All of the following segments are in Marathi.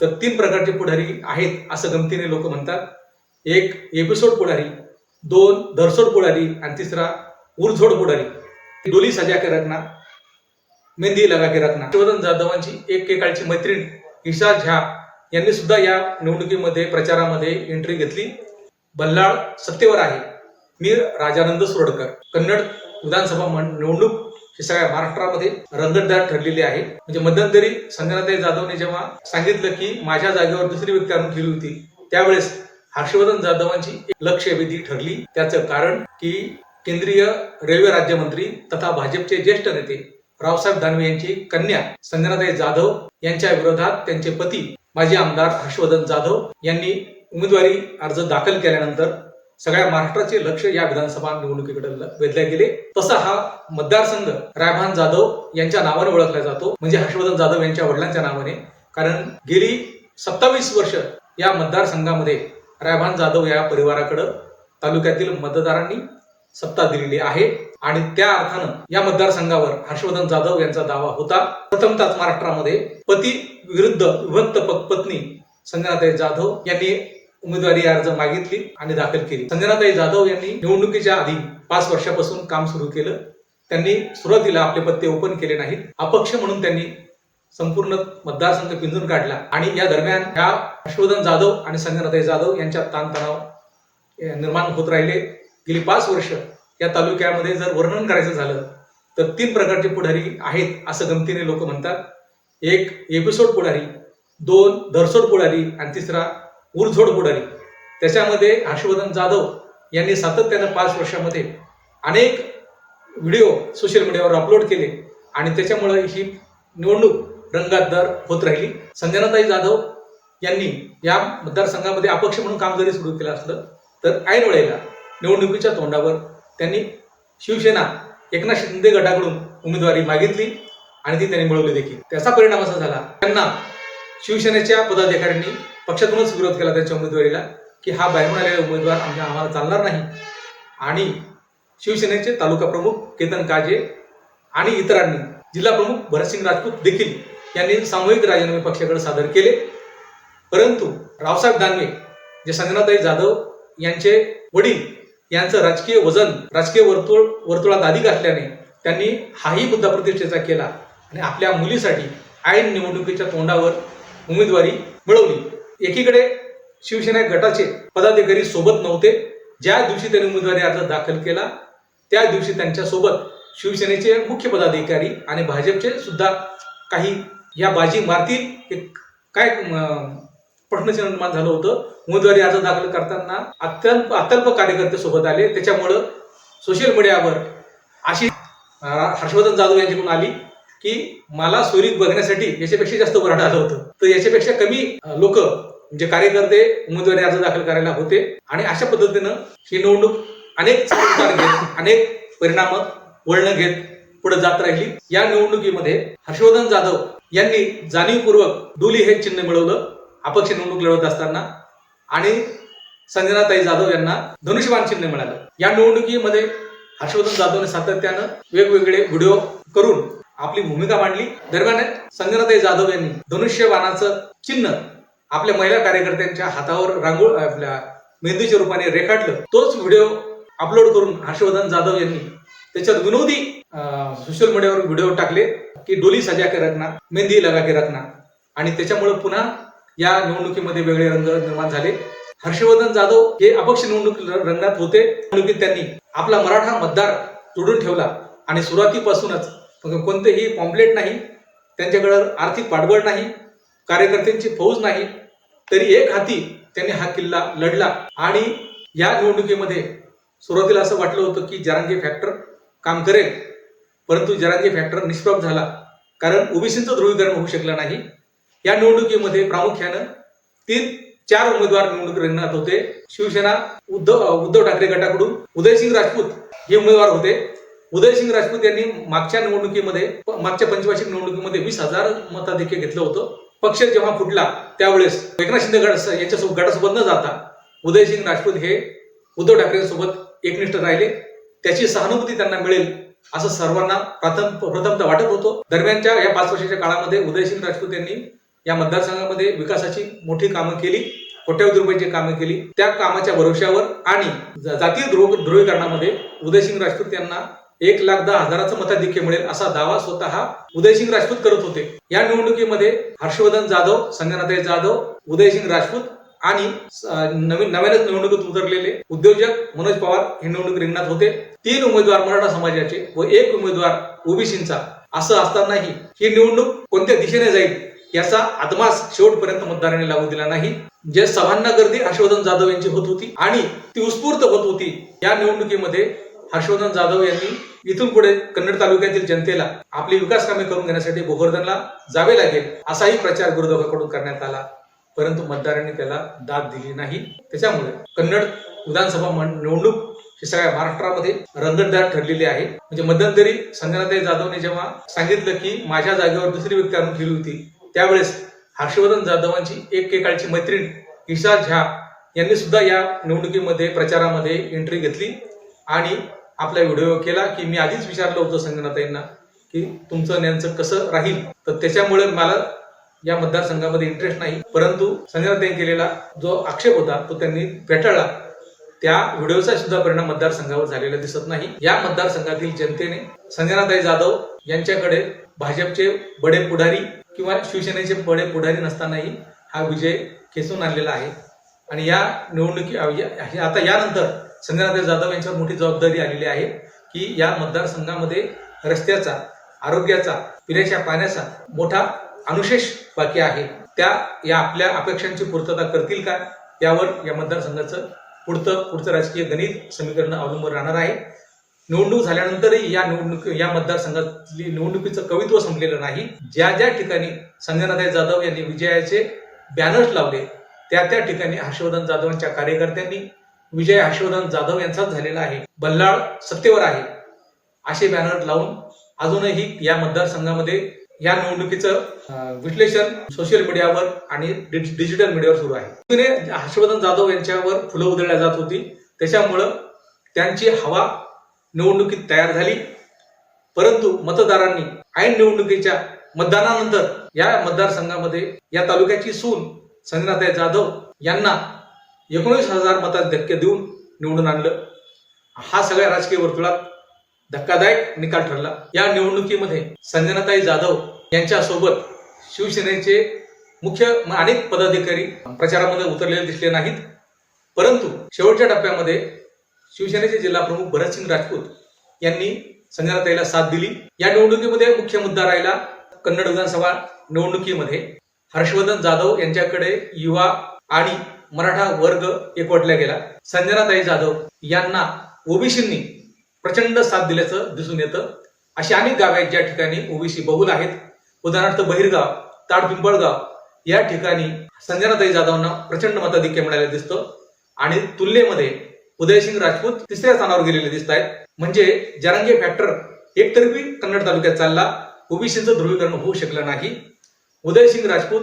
तर तीन प्रकारचे पुढारी आहेत असं गमतीने लोक म्हणतात. एक एपिसोड पुढारी दोन धरसोड पुढारी आणि तिसरा उरझोड पुढारी. डोली सजा के रखना मेहंदी लगा के रखना. हर्षवर्धन जाधवांची एकेकाळची मैत्रीण ईशा झा यांनी सुद्धा या निवडणुकीमध्ये प्रचारामध्ये एंट्री घेतली. बल्लाळ सत्तेवर आहे. मी राजानंद सोडकर कन्नड विधानसभा निवडणूक हे सगळ्या महाराष्ट्रामध्ये रंगतदार ठरलेली आहे. म्हणजे मध्यंतरी संजनाताई जाधवने जेव्हा सांगितलं की माझ्या जागेवर दुसरी व्यक्ती आणून केली होती त्यावेळेस हर्षवर्धन जाधवांची एक लक्षवेधी ठरली. त्याचं कारण की केंद्रीय रेल्वे राज्यमंत्री तथा भाजपचे ज्येष्ठ नेते रावसाहेब दानवे यांची कन्या संजनाताई जाधव यांच्या विरोधात त्यांचे पती माजी आमदार हर्षवर्धन जाधव यांनी उमेदवारी अर्ज दाखल केल्यानंतर सगळ्या महाराष्ट्राचे लक्ष या विधानसभा निवडणुकीकडे ल- वेधले गेले. तसा हा मतदारसंघ रायभान जाधव यांच्या नावाने ओळखला जातो. म्हणजे हर्षवर्धन जाधव यांच्या वडिलांच्या नावाने. कारण गेली सत्तावीस वर्ष या मतदारसंघामध्ये रायभान जाधव या परिवाराकडं तालुक्यातील मतदारांनी सत्ता दिलेली आहे. आणि त्या अर्थानं या मतदारसंघावर हर्षवर्धन जाधव यांचा दावा होता. प्रथमतःच महाराष्ट्रामध्ये पती विरुद्ध विभक्त प- पत्नी संजनाताई जाधव यांनी उमेदवारी अर्ज मागितली आणि दाखल केली. संजनाताई जाधव यांनी निवडणुकीच्या आधी पाच वर्षापासून काम सुरू केलं. त्यांनी सुरुवातीला आपले पत्ते ओपन केले नाहीत. अपक्ष म्हणून त्यांनी संपूर्ण मतदारसंघ पिंजून काढला आणि या दरम्यान ह्या हर्षवर्धन जाधव आणि संजनाताई जाधव यांच्यात ताणतणाव निर्माण होत राहिले. गेली पाच वर्ष या तालुक्यामध्ये जर वर्णन करायचं झालं तर तीन प्रकारचे पुढारी आहेत असं गमतीने लोक म्हणतात. एक एपिसोड पुढारी दोन धरसोड पुढारी आणि तिसरा उरझोड बुडाली. त्याच्यामध्ये हर्षवर्धन जाधव यांनी सातत्यानं पाच वर्षामध्ये अनेक व्हिडिओ सोशल मीडियावर अपलोड केले आणि त्याच्यामुळे ही निवडणूक रंगातदार होत राहिली. संजनाताई जाधव यांनी या मतदारसंघामध्ये अपक्ष म्हणून काम जरी सुरू केलं असलं तर ऐन वेळेला निवडणुकीच्या तोंडावर त्यांनी शिवसेना एकनाथ शिंदे गटाकडून उमेदवारी मागितली आणि ती त्यांनी मिळवली देखील. त्याचा परिणाम असा झाला त्यांना शिवसेनेच्या पदाधिकाऱ्यांनी पक्षातूनच विरोध केला त्याच्या उमेदवारीला की हा बाहेरून आलेला उमेदवार आमच्या आम्हाला चालणार नाही. आणि शिवसेनेचे तालुका प्रमुख केतन काजे आणि इतरांनी जिल्हा प्रमुख भरतसिंग राजपूत देखील यांनी सामूहिक राजीनामे पक्षाकडे सादर केले. परंतु रावसाहेब दानवे जे संजनाताई जाधव यांचे वडील यांचं राजकीय वजन राजकीय वर्तुळ वर्तुळात अधिक असल्याने त्यांनी हाही मुद्दा प्रतिष्ठेचा केला आणि आपल्या मुलीसाठी ऐन निवडणुकीच्या तोंडावर उमेदवारी मिळवली. एकीकडे शिवसेना गटाचे पदाधिकारी सोबत नव्हते. ज्या दिवशी त्यांनी उमेदवारी अर्ज दाखल केला त्या दिवशी त्यांच्यासोबत शिवसेनेचे मुख्य पदाधिकारी आणि भाजपचे सुद्धा काही या बाजी मारतील एक काय प्रश्नचिन्ह निर्माण झालं होतं. उमेदवारी अर्ज दाखल करताना अत्यल्प अत्यल्प कार्यकर्ते सोबत आले. त्याच्यामुळं सोशल मीडियावर अशी हर्षवर्धन जाधव यांच्याकडून आली की मला सोयरीत बघण्यासाठी याच्यापेक्षा जास्त वराड आलं होतं. तर याच्यापेक्षा कमी लोक म्हणजे कार्यकर्ते उमेदवारी अर्ज दाखल करायला होते आणि अशा पद्धतीनं ही निवडणूक अनेक घेत अनेक परिणाम वळण घेत पुढे जात राहिली. या निवडणुकीमध्ये हर्षवर्धन जाधव यांनी जाणीवपूर्वक दुली हे चिन्ह मिळवलं. अपक्ष निवडणूक लढवत असताना आणि संजनाताई जाधव यांना धनुष्यबाण चिन्ह मिळालं. या निवडणुकीमध्ये हर्षवर्धन जाधवने सातत्यानं वेगवेगळे व्हिडिओ करून आपली भूमिका मांडली. दरम्यान संजनाताई जाधव यांनी धनुष्यबाणाचं चिन्ह आपल्या महिला कार्यकर्त्यांच्या हातावर रांगोळ आपल्या मेहंदीच्या रूपाने रेखाटलं तोच व्हिडिओ अपलोड करून हर्षवर्धन जाधव यांनी त्याच्यात विनोदी सोशल मीडियावर व्हिडिओ टाकले की डोली सजा के रखना मेहंदी लगा के रखना. आणि त्याच्यामुळे पुन्हा या निवडणुकीमध्ये वेगळे रंग निर्माण झाले. हर्षवर्धन जाधव हे अपक्ष निवडणूक रंगात होते. निवडणुकीत त्यांनी आपला मराठा मतदार जोडून ठेवला आणि सुरुवातीपासूनच कोणतेही पॉम्पलेट नाही त्यांच्याकडं आर्थिक पाठबळ नाही कार्यकर्त्यांची फौज नाही तरी एक हाती त्यांनी हा किल्ला लढला. आणि या निवडणुकीमध्ये सुरुवातीला असं वाटलं होतं की जरांगे फॅक्टर काम करेल. परंतु जरांगे फॅक्टर निष्प्रभ झाला. कारण ओबीसीचं ध्रुवीकरण होऊ शकलं नाही. या निवडणुकीमध्ये प्रामुख्यानं तीन चार उमेदवार निवडणूक रिंगणात होते. शिवसेना उद्धव उद्धव ठाकरे गटाकडून उदयसिंग राजपूत हे उमेदवार होते. उदयसिंग राजपूत यांनी मागच्या निवडणुकीमध्ये मागच्या पंचवार्षिक निवडणुकीमध्ये वीस हजार मताधिक्य घेतलं होतं. पक्ष जेव्हा फुटला त्यावेळेस एकनाथ शिंदे गट यांच्यासोबत गटासोबत न जाता उदयसिंग राजपूत हे उद्धव ठाकरेंसोबत एकनिष्ठ राहिले. त्याची सहानुभूती त्यांना मिळेल असं सर्वांना प्रथम प्रथमतः वाटत होतं. दरम्यानच्या या पाच वर्षाच्या काळामध्ये उदयसिंग राजपूत यांनी या मतदारसंघामध्ये विकासाची मोठी कामं केली कोट्यावधी रुपयाची कामं केली. त्या कामाच्या भरोश्यावर आणि जातीय ध्रुव ध्रुवीकरणामध्ये उदयसिंग राजपूत यांना एक लाख दहा हजाराचं मताधिक्य मिळेल असा दावा स्वतः उदयसिंग राजपूत करत होते. या निवडणुकीमध्ये हर्षवर्धन जाधव संजनाताई जाधव उदयसिंग राजपूत आणि नवीन नव्यानेच निवडणुकीत उतरलेले उद्योजक मनोज पवार हे निवडणूक रिंगणात होते. तीन उमेदवार मराठा समाजाचे व एक उमेदवार ओबीसींचा. असं असतानाही ही निवडणूक कोणत्या दिशेने जाईल याचा आदमास शेवटपर्यंत मतदारांनी लागू दिला नाही. जे सभांना गर्दी हर्षवर्धन जाधव यांची होत होती आणि ती उत्स्फूर्त होत होती या निवडणुकीमध्ये हर्षवर्धन जाधव यांनी इथून पुढे कन्नड तालुक्यातील जनतेला आपली विकास कामे करून घेण्यासाठी गोवर्धनला जावे लागेल असाही प्रचार विरोधकाकडून करण्यात आला. परंतु मतदारांनी त्याला दाद दिली नाही. त्याच्यामुळे कन्नड विधानसभा निवडणूक ही सगळ्या महाराष्ट्रामध्ये रंगतदार ठरलेली आहे. म्हणजे मध्यंतरी संजनाताई जाधवने जेव्हा सांगितलं की माझ्या जागेवर दुसरी व्यक्ती आणून गेली होती त्यावेळेस हर्षवर्धन जाधवांची एकेकाळची मैत्रीण ईशा झा यांनी सुद्धा या निवडणुकीमध्ये प्रचारामध्ये एंट्री घेतली. आणि आपला व्हिडिओ केला की मी आधीच विचारलं होतं संगणताईंना की तुमचं नेमचं कसं राहील? तर त्याच्यामुळे मला या मतदारसंघामध्ये इंटरेस्ट नाही. परंतु संजनाताईंनी केलेला जो आक्षेप होता तो त्यांनी फेटाळला. त्या व्हिडिओचा सुद्धा परिणाम मतदारसंघावर झालेला दिसत नाही. या मतदारसंघातील जनतेने संजनाताई जाधव यांच्याकडे भाजपचे बडे पुढारी किंवा शिवसेनेचे बडे पुढारी नसतानाही हा विजय खेचून आणलेला आहे. आणि या निवडणुकी आता यानंतर संजनाताई जाधव यांच्यावर मोठी जबाबदारी आलेली आहे की या मतदारसंघामध्ये रस्त्याचा आरोग्याचा पिण्याच्या पाण्याचा मोठा अनुशेष बाकी आहे. त्या या आपल्या अपेक्षांची पूर्तता करतील का? यावर या मतदारसंघाचं पुढचं पुढचं राजकीय गणित समीकरण अवलंबून राहणार आहे. निवडणूक झाल्यानंतरही या निवडणूक या मतदारसंघातली निवडणुकीचं कवित्व संपलेलं नाही. ज्या ज्या ठिकाणी संजनाताई जाधव यांनी विजयाचे बॅनर्स लावले त्या त्या ठिकाणी हर्षवर्धन जाधवांच्या कार्यकर्त्यांनी विजय हर्षवर्धन जाधव यांचाच झालेला आहे. बल्लाळ सत्तेवर आहे. असे बॅनर लावून अजूनही या मतदारसंघामध्ये या निवडणुकीचं विश्लेषण सोशल मीडियावर आणि डिजिटल मीडियावर सुरू आहे. हर्षवर्धन जाधव यांच्यावर फुलं उधळल्या जात होती. त्याच्यामुळं त्यांची हवा निवडणुकीत तयार झाली. परंतु मतदारांनी ऐन निवडणुकीच्या मतदानानंतर या मतदारसंघामध्ये या तालुक्याची सून संजनाताई जाधव यांना एकोणीस हजार मतात धक्के देऊन निवडून आणलं. हा सगळ्या राजकीय वर्तुळात धक्कादायक निकाल ठरला. या निवडणुकीमध्ये संजनाताई जाधव यांच्या सोबत शिवसेनेचे मुख्य अनेक पदाधिकारी प्रचारामध्ये उतरलेले दिसले नाहीत. परंतु शेवटच्या टप्प्यामध्ये शिवसेनेचे जिल्हा प्रमुख भरतसिंग राजपूत यांनी संजनाताईला साथ दिली. या निवडणुकीमध्ये मुख्य मुद्दा राहिला कन्नड विधानसभा निवडणुकीमध्ये. हर्षवर्धन जाधव यांच्याकडे युवा आणि मराठा वर्ग एकवटला गेला. संजनाताई जाधव यांना ओबीसींनी प्रचंड साथ दिल्याचं दिसून येतं. अशी अनेक गाव आहेत ज्या ठिकाणी ओबीसी बहुल आहेत. उदाहरणार्थ बहिरगाव ताडपिंपळगाव या ठिकाणी संजनाताई जाधवांना प्रचंड मताधिक्य मिळालं दिसतं. आणि तुलनेमध्ये उदयसिंग राजपूत तिसऱ्या स्थानावर गेलेले दिसत आहेत. म्हणजे जरांगे फॅक्टर एकतर्फी कन्नड तालुक्यात चालला. ओबीसीचं ध्रुवीकरण होऊ शकलं नाही. उदयसिंग राजपूत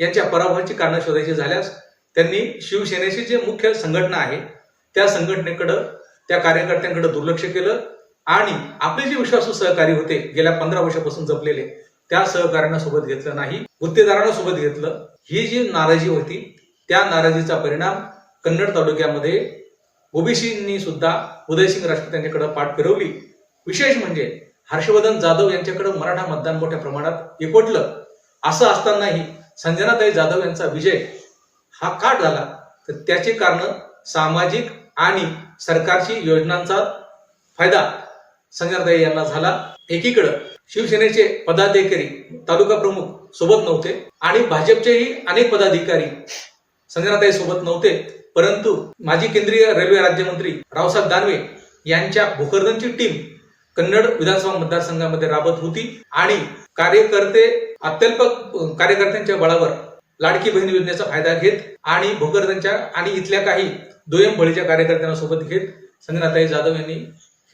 यांच्या पराभवाची कारणं शोधायची झाल्यास त्यांनी शिवसेनेची जे मुख्य संघटना आहे त्या संघटनेकडं त्या कार्यकर्त्यांकडे दुर्लक्ष केलं आणि आपले जे विश्वासू सहकारी होते गेल्या पंधरा वर्षापासून जपलेले त्या सहकार्यांना सोबत घेतलं नाही गुत्तेदारांना सोबत घेतलं. ही जी नाराजी होती त्या नाराजीचा परिणाम कन्नड तालुक्यामध्ये ओबीसींनी सुद्धा उदयसिंग राजपूत यांच्याकडे पाठ फिरवली. विशेष म्हणजे हर्षवर्धन जाधव यांच्याकडे मराठा मतदान मोठ्या प्रमाणात एकवटलं. असं असतानाही संजनाताई जाधव यांचा विजय हा का झाला. तर त्याचे कारण सामाजिक आणि सरकारची योजनांचा फायदा संजनाताई यांना झाला. एकीकडं शिवसेनेचे पदाधिकारी तालुका प्रमुख सोबत नव्हते आणि भाजपचेही अनेक पदाधिकारी संजनाताई सोबत नव्हते. परंतु माजी केंद्रीय रेल्वे राज्यमंत्री रावसाहेब दानवे यांच्या भोकरदनची टीम कन्नड विधानसभा मतदारसंघामध्ये राबत होती आणि कार्यकर्ते अत्यल्प कार्यकर्त्यांच्या बळावर लाडकी बहीण योजनेचा फायदा घेत आणि भोकरदनच्या आणि इथल्या काही दोयम बळीच्या कार्यकर्त्यांना सोबत घेत संजनाताई जाधव यांनी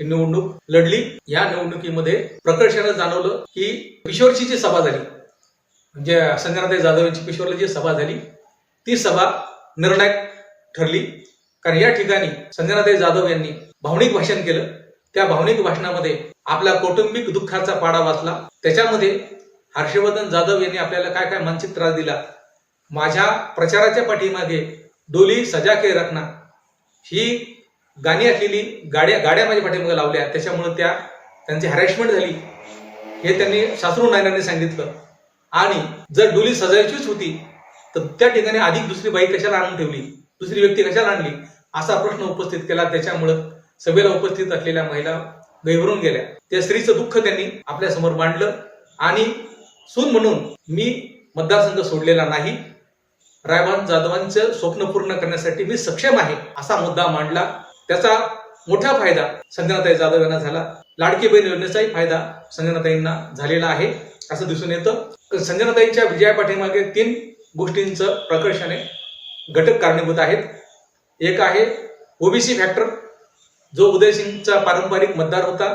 ही निवडणूक लढली. या निवडणुकीमध्ये प्रकर्षानं जाणवलं की किशोरची जी सभा झाली म्हणजे संजनाताई जाधव यांची किशोरला जी सभा झाली ती सभा निर्णायक ठरली. कारण या ठिकाणी संजनाताई जाधव यांनी भावनिक भाषण केलं. त्या भावनिक भाषणामध्ये आपल्या कौटुंबिक दुःखाचा पाडा वाचला. त्याच्यामध्ये हर्षवर्धन जाधव यांनी आपल्याला काय काय मानसिक त्रास दिला माझ्या प्रचाराच्या पाठीमागे डोली सजा के रखना. ही गाणी असलेली गाड्या गाड्या माझ्या पाठीमागे लावल्या. त्याच्यामुळे त्या त्यांची हॅरॅशमेंट झाली. हे त्यांनी शास्त्रू नायनांनी सांगितलं. आणि जर डोली सजायचीच होती तर त्या ठिकाणी अधिक दुसरी बाई कशाला आणून ठेवली? दुसरी व्यक्ती कशाला आणली? असा प्रश्न उपस्थित केला. त्याच्यामुळं सभेला उपस्थित असलेल्या महिला गैवरून गेल्या. त्या स्त्रीचं दुःख त्यांनी आपल्यासमोर मांडलं. आणि सून म्हणून मी मतदारसंघ सोडलेला नाही. रायबान जाधवांचं स्वप्न पूर्ण करण्यासाठी मी सक्षम आहे असा मुद्दा मांडला. त्याचा मोठा फायदा संजनाताई जाधव यांना झाला. लाडकी बहीण योजनेचाही फायदा संजनाताईंना झालेला आहे असं दिसून येतं. संजनाताईंच्या विजया पाठीमागे तीन गोष्टींचं प्रकर्षाने घटक कारणीभूत आहेत. एक आहे ओबीसी फॅक्टर जो उदयसिंगचा पारंपरिक मतदार होता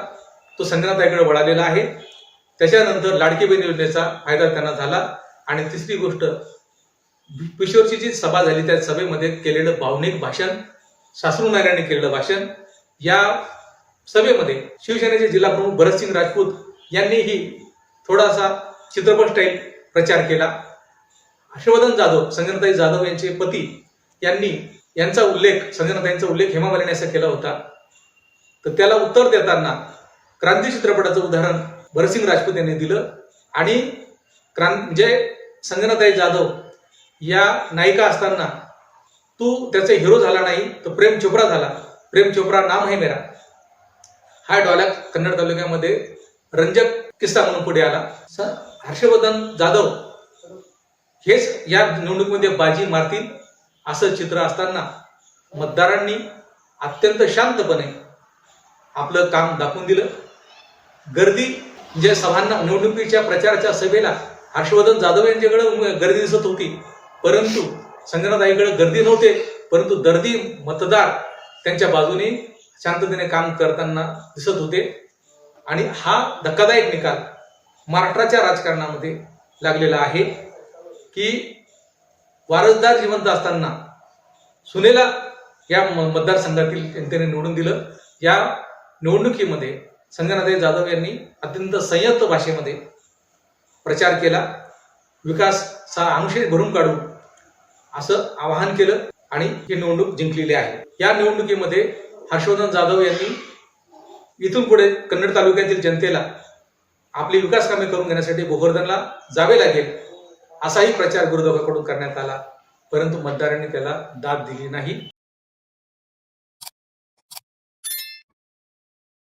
तो संजनाताईकडे वळालेला आहे. त्याच्यानंतर लाडकी बहीण योजनेचा फायदा त्यांना झाला. आणि तिसरी गोष्ट किशोरची जी सभा झाली त्या सभेमध्ये केलेलं भावनिक भाषण सासरू नारायण केलेलं भाषण या सभेमध्ये शिवसेनेचे जिल्हा प्रमुख भरतसिंग राजपूत यांनीही थोडासा चित्रपट स्टाईल प्रचार केला. हर्षवर्धन जाधव संजनताई जाधव यांचे पती यांनी यांचा उल्लेख संजनताईंचा उल्लेख हेमा मालिनी असा केला होता. तर त्याला उत्तर देताना क्रांती चित्रपटाचं उदाहरण भरतसिंग राजपूत यांनी दिलं आणि क्रांत म्हणजे संजनाताई जाधव या नायिका असताना तू त्याचा हिरो झाला नाही तर प्रेम चोप्रा झाला. प्रेम चोप्रा नाम आहे मेरा. हा डॉलॅक कन्नड तालुक्यामध्ये रंजक किस्सा म्हणून पुढे आला. सर हर्षवर्धन जाधव हेच या निवडणुकीमध्ये बाजी मारतील असं चित्र असताना मतदारांनी अत्यंत शांतपणे आपलं काम दाखवून दिलं. गर्दी ज्या सभांना निवडणुकीच्या प्रचाराच्या सभेला हर्षवर्धन जाधव यांच्याकडे गर्दी दिसत होती. परंतु संजनाताईकडे गर्दी नव्हते परंतु दर्दी मतदार त्यांच्या बाजूने शांततेने काम करताना दिसत होते. आणि हा धक्कादायक निकाल महाराष्ट्राच्या राजकारणामध्ये लागलेला आहे की वारसदार जिवंत असताना सुनेला या म- मतदारसंघातील जनतेने निवडून दिलं. या निवडणुकीमध्ये संजनाताई जाधव यांनी अत्यंत संयत भाषेमध्ये प्रचार केला. विकासचा अनुशेष भरून काढू असं आवाहन केलं आणि ही निवडणूक जिंकलेली आहे. या निवडणुकीमध्ये हर्षवर्धन जाधव यांनी इथून पुढे कन्नड तालुक्यातील जनतेला आपली विकास कामे करून घेण्यासाठी गोवर्धनला जावे लागेल असाही प्रचार गुरुदेवाकडून करण्यात आला. परंतु मतदारांनी त्याला दाद दिली नाही.